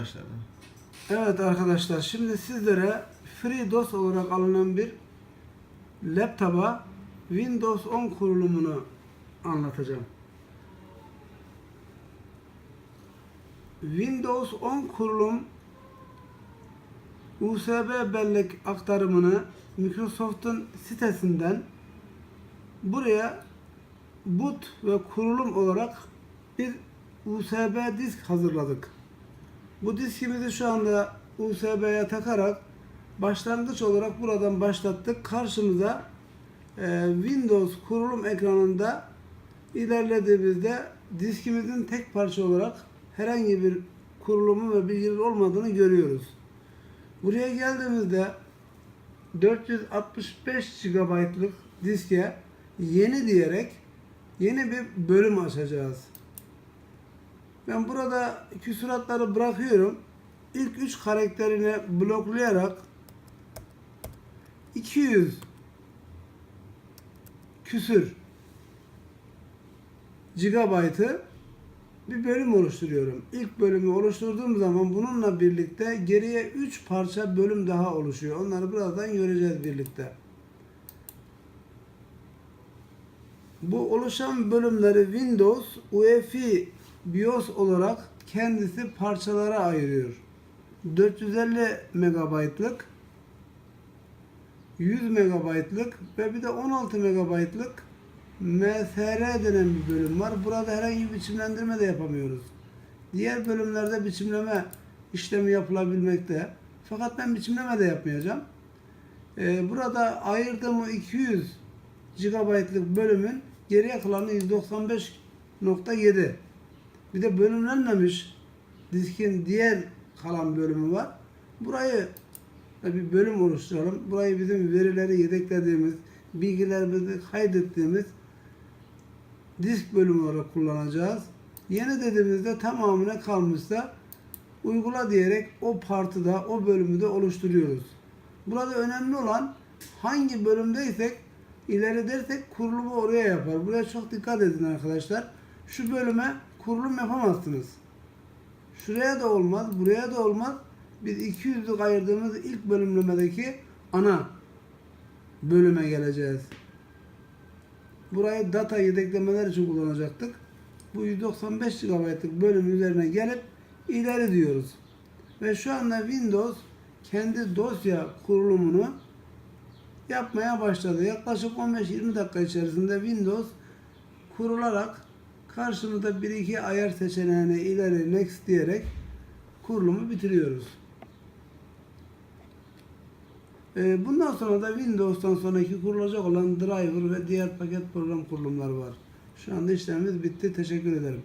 başladı. Evet arkadaşlar şimdi sizlere FreeDOS olarak alınan bir laptopa Windows 10 kurulumunu anlatacağım. Windows 10 kurulum USB bellek aktarımını Microsoft'un sitesinden buraya boot ve kurulum olarak bir USB disk hazırladık. Bu diskimizi şu anda USB'ye takarak başlangıç olarak buradan başlattık. Karşımıza e, Windows kurulum ekranında ilerlediğimizde diskimizin tek parça olarak herhangi bir kurulumu ve bilgiler olmadığını görüyoruz. Buraya geldiğimizde 465 GB'lık diske yeni diyerek yeni bir bölüm açacağız. Ben burada küsuratları bırakıyorum. İlk üç karakterini bloklayarak 200 küsür gigabaytı bir bölüm oluşturuyorum. İlk bölümü oluşturduğum zaman bununla birlikte geriye 3 parça bölüm daha oluşuyor. Onları birazdan göreceğiz birlikte. Bu oluşan bölümleri Windows UEFI BIOS olarak kendisi parçalara ayırıyor. 450 megabaytlık 100 megabaytlık ve bir de 16 megabaytlık MSR denen bir bölüm var. Burada herhangi bir biçimlendirme de yapamıyoruz. Diğer bölümlerde biçimleme işlemi yapılabilmekte. Fakat ben biçimleme de yapmayacağım. Ee, burada ayırdığım o 200 GB'lık bölümün geriye kalanı 195.7. Bir de bölümlenmemiş diskin diğer kalan bölümü var. Burayı bir bölüm oluşturalım. Burayı bizim verileri yedeklediğimiz, bilgilerimizi kaydettiğimiz disk bölümü olarak kullanacağız. Yeni dediğimizde tamamına kalmışsa uygula diyerek o partı da o bölümü de oluşturuyoruz. Burada önemli olan hangi bölümdeysek ileri dersek kurulumu oraya yapar. Buraya çok dikkat edin arkadaşlar. Şu bölüme kurulum yapamazsınız. Şuraya da olmaz, buraya da olmaz. Biz 200'lük ayırdığımız ilk bölümlemedeki ana bölüme geleceğiz. Burayı data yedeklemeler için kullanacaktık. Bu 195 GB'lık bölüm üzerine gelip ileri diyoruz. Ve şu anda Windows kendi dosya kurulumunu yapmaya başladı. Yaklaşık 15-20 dakika içerisinde Windows kurularak karşımızda bir iki ayar seçeneğine ileri next diyerek kurulumu bitiriyoruz. Ee, Bundan sonra da Windows'tan sonraki kurulacak olan driver ve diğer paket program kurulumları var. Şu anda işlemimiz bitti. Teşekkür ederim.